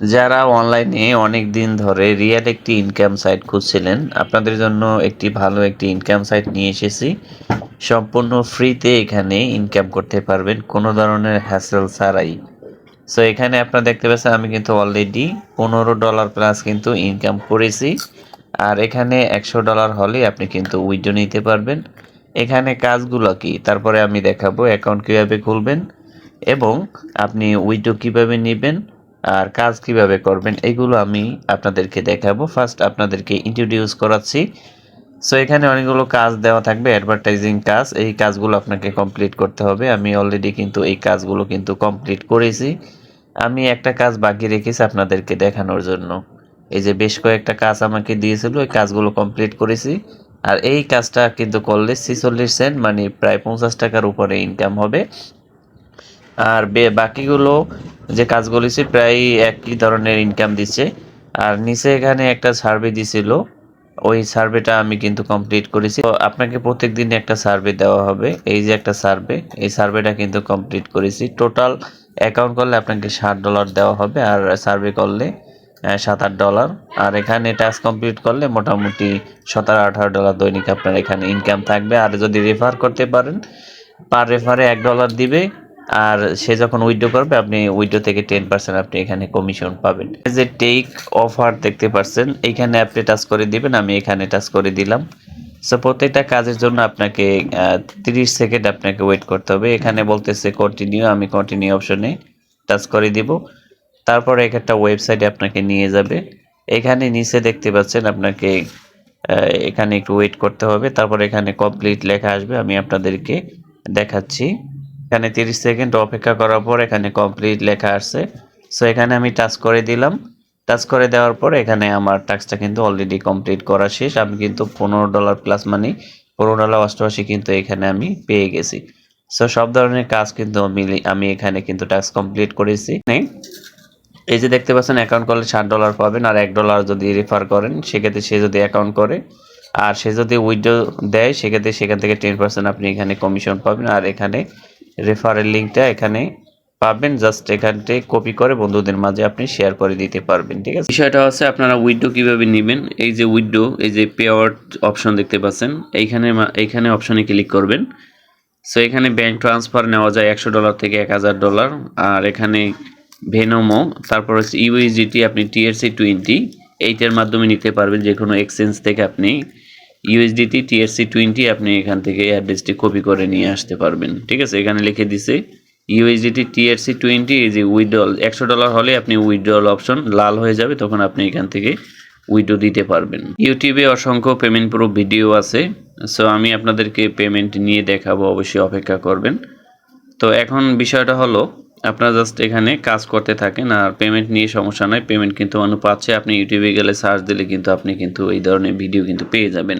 যারা অনলাইনে অনেক দিন ধরে রিয়েল একটি ইনকাম সাইট খুঁজছিলেন, আপনাদের জন্য একটি ভালো একটি ইনকাম সাইট নিয়ে এসেছি। সম্পূর্ণ ফ্রিতে এখানে ইনকাম করতে পারবেন, কোনো ধরনের হ্যাসেল ছাড়াই। সো এখানে আপনারা দেখতে পাচ্ছেন, আমি কিন্তু অলরেডি পনেরো ডলার প্লাস কিন্তু ইনকাম করেছি। আর এখানে একশো ডলার হলে আপনি কিন্তু উইডো নিতে পারবেন। এখানে কাজগুলো কি? তারপরে আমি দেখাবো অ্যাকাউন্ট কীভাবে খুলবেন এবং আপনি উইডো কীভাবে নেবেন। আর কাজ কীভাবে করবেন, এগুলো আমি আপনাদেরকে দেখাবো। ফার্স্ট আপনাদেরকে ইন্ট্রোডিউস করাচ্ছি। সো এখানে অনেকগুলো কাজ দেওয়া থাকবে অ্যাডভার্টাইজিং কাজ। এই কাজগুলো আপনাকে কমপ্লিট করতে হবে। আমি অলরেডি কিন্তু এই কাজগুলো কিন্তু কমপ্লিট করেছি। আমি একটা কাজ বাকি রেখেছি আপনাদেরকে দেখানোর জন্য। এই যে বেশ কয়েকটা কাজ আমাকে দিয়েছিল ওই কাজগুলো কমপ্লিট করেছি। আর এই কাজটা কিন্তু করলে ছিচল্লিশ সেন্ট মানে প্রায় পঞ্চাশ টাকার উপরে ইনকাম হবে। আর বাকিগুলো যে কাজগুলো দিচ্ছে প্রায় একই ধরনের ইনকাম দিচ্ছে। আর নিচে এখানে একটা সার্ভে দিছিল, ওই সার্ভেটা আমি কিন্তু কমপ্লিট করেছি। তো আপনাকে প্রত্যেক দিন একটা সার্ভে দেওয়া হবে, এই যে একটা সার্ভে এই সার্ভেটা কিন্তু কমপ্লিট করেছি। টোটাল অ্যাকাউন্ট করলে আপনাকে ষাট ডলার দেওয়া হবে, আর সার্ভে করলে সাত আট ডলার আর এখানে টাস্ক কমপ্লিট করলে মোটামুটি সতেরো, আঠারো ডলার দৈনিক আপনার এখানে ইনকাম থাকবে। আর যদি রেফার করতে পারেন পার রেফারে এক ডলার দিবে আর সে যখন উইথড্র করবে, আপনি উইথড্র থেকে টেন পার্সেন্ট আপনি এখানে কমিশন পাবেন। যে টেক অফার দেখতে পাচ্ছেন এইখানে আপনি টাচ করে দিবেন, আমি এখানে টাচ করে দিলাম। সো প্রত্যেকটা কাজের জন্য আপনাকে তিরিশ সেকেন্ড আপনাকে ওয়েট করতে হবে। এখানে বলতেছে কন্টিনিউ আমি কন্টিনিউ অপশনে টাচ করে দিব। তারপরে একটা ওয়েবসাইটে আপনাকে নিয়ে যাবে। এখানে নিচে দেখতে পাচ্ছেন আপনাকে এখানে একটু ওয়েট করতে হবে। তারপর এখানে কমপ্লিট লেখা আসবে, আমি আপনাদেরকে দেখাচ্ছি। এখানে তিরিশ সেকেন্ড অপেক্ষা করার পর এখানে কমপ্লিট লেখা আসছে সো এখানে আমি টাচ করে দিলাম। টাচ করে দেওয়ার পর এখানে আমার টাস্কটা কিন্তু অলরেডি কমপ্লিট করা শেষ। আমি কিন্তু পনেরো ডলার প্লাস মানি পনেরো ডলার অষ্টআশি কিন্তু এখানে আমি পেয়ে গেছি। সো সব ধরনের কাজ কিন্তু আমি আমি এখানে কিন্তু টাস্ক কমপ্লিট করেছি। এই যে দেখতে পাচ্ছেন অ্যাকাউন্ট করলে ষাট ডলার পাবেন আর এক ডলার যদি রেফার করেন, সেক্ষেত্রে সে যদি অ্যাকাউন্ট করে, আর সে যদি উইথড্র দেয়, সেক্ষেত্রে সেখান থেকে টেন পার্সেন্ট আপনি এখানে কমিশন পাবেন। আর এখানে রেফারের লিঙ্কটা এখানে পাবেন। জাস্ট এখান থেকে কপি করে বন্ধুদের মাঝে আপনি শেয়ার করে দিতে পারবেন, ঠিক আছে? বিষয়টা হচ্ছে আপনারা উইডো কীভাবে নেবেন? এই যে উইথড্র এই যে পে আউট অপশন দেখতে পাচ্ছেন, এইখানে এইখানে অপশনে ক্লিক করবেন। সো এখানে ব্যাংক ট্রান্সফার নেওয়া যায় একশো ডলার থেকে এক হাজার ডলার আর এখানে ভেনোমো তারপর হচ্ছে ইউএসডিটি আপনি টিআরসি টোয়েন্টি এইটার মাধ্যমে নিতে পারবেন যে কোনো এক্সচেঞ্জ থেকে আপনি। ইউএসডিটি টিআরসি টোয়েন্টি আপনি এখান থেকে অ্যাড্রেসটি কপি করে নিয়ে আসতে পারবেন। ঠিক আছে? এখানে লিখে দিছে ইউএসডিটি টিআরসি টোয়েন্টি এই যে উইড্রল একশো ডলার হলে আপনি উইড্রল অপশন লাল হয়ে যাবে, তখন আপনি এখান থেকে উইড্রো দিতে পারবেন। ইউটিউবে অসংখ্য পেমেন্ট প্রুফ ভিডিও আছে সো আমি আপনাদেরকে পেমেন্ট নিয়ে দেখাবো, অবশ্যই অপেক্ষা করবেন। তো এখন বিষয়টা হলো আপনারা জাস্ট এখানে কাজ করতে থাকেন আর পেমেন্ট নিয়ে সমস্যা নয় পেমেন্ট কিন্তু মানুষ পাচ্ছে আপনি ইউটিউবে গেলে সার্চ দিলে কিন্তু আপনি কিন্তু এই ধরনের ভিডিও কিন্তু পেয়ে যাবেন।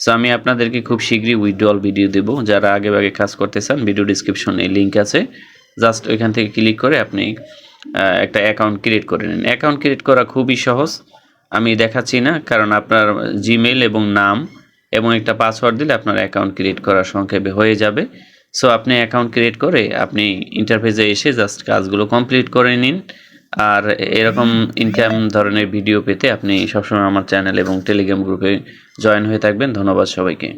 সো আমি আপনাদেরকে খুব শীঘ্রই উইথড্রল ভিডিও দেব। যারা আগে আগে কাজ করতে চান ভিডিও ডিসক্রিপশনে লিঙ্ক আছে। জাস্ট ওইখান থেকে ক্লিক করে আপনি একটা অ্যাকাউন্ট ক্রিয়েট করে নিন। অ্যাকাউন্ট ক্রিয়েট করা খুবই সহজ। আমি দেখাচ্ছি না, কারণ আপনার জিমেল এবং নাম এবং একটা পাসওয়ার্ড দিলে আপনার অ্যাকাউন্ট ক্রিয়েট করার সংক্ষেপে হয়ে যাবে। সো আপনি অ্যাকাউন্ট ক্রিয়েট করে আপনি ইন্টারফেসে এসে জাস্ট কাজগুলো কমপ্লিট করে নিন। আর এরকম ইনকাম ধরনের ভিডিও পেতে আপনি সবসময় আমার চ্যানেল এবং টেলিগ্রাম গ্রুপে জয়েন হয়ে থাকবেন। ধন্যবাদ সবাইকে।